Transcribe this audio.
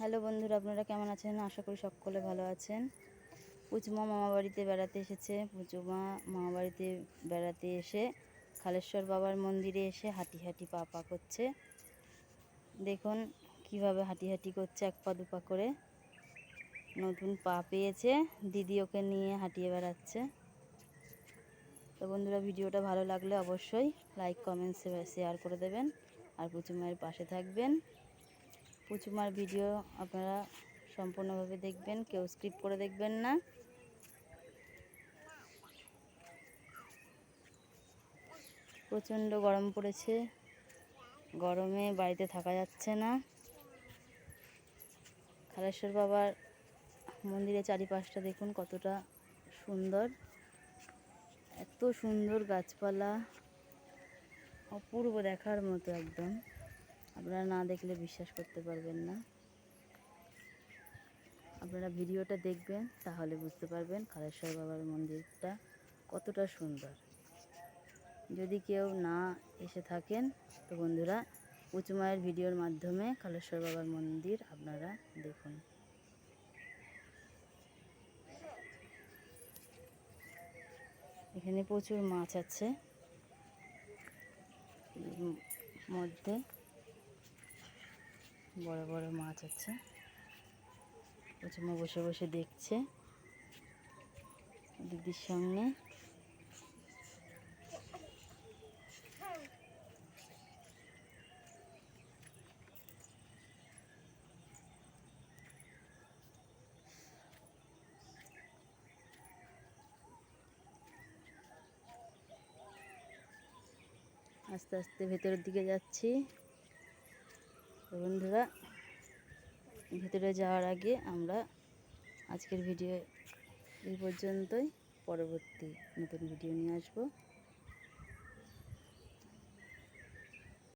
Hello বন্ধুরা, আপনারা কেমন আছেন? আশা করি সকলে ভালো আছেন। পুচমা মামা বাড়িতে বেড়াতে এসেছে। পুচমা মামা বাড়িতে বেড়াতে এসে খালেশ্বর বাবার মন্দিরে এসে হাঁটি হাঁটি পা পা করছে। দেখুন কীভাবে হাঁটি হাঁটি করছে এক পা দুপা করে। নতুন পা পেয়েছে। দিদি ওকে নিয়ে হাঁটিয়ে বেড়াচ্ছে। তো বন্ধুরা, ভিডিওটা ভালো লাগলে অবশ্যই লাইক কমেন্ট শেয়ার করে দেবেন। আর পুচুমায়ের পাশে থাকবেন। পুচুমার ভিডিও আপনারা সম্পূর্ণভাবে দেখবেন, কেউ স্কিপ করে দেখবেন না। প্রচণ্ড গরম পড়েছে, গরমে বাড়িতে থাকা যাচ্ছে না। খালেশ্বর বাবার মন্দিরের চারিপাশটা দেখুন কতটা সুন্দর। এত সুন্দর গাছপালা, অপূর্ব দেখার মতো একদম। আপনারা না দেখলে বিশ্বাস করতে পারবেন না। আপনারা ভিডিওটা দেখবেন, তাহলে বুঝতে পারবেন কালেশ্বর বাবার মন্দিরটা কতটা সুন্দর। যদি কেউ না এসে থাকেন, তো বন্ধুরা উঁচুমায়ের ভিডিওর মাধ্যমে কালেশ্বর বাবার মন্দির আপনারা দেখুন। এখানে প্রচুর মাছ আছে। মধ্যে বড় বড় মাছ আছে। প্রচুর বসে বসে দেখছে দিদির সঙ্গে আস্তে আস্তে ভেতরের দিকে যাচ্ছি। বন্ধুরা ভিতরে যাওয়ার আগে আমরা আজকের ভিডিও এই পর্যন্তই। পরবর্তী নতুন ভিডিও নিয়ে আসব।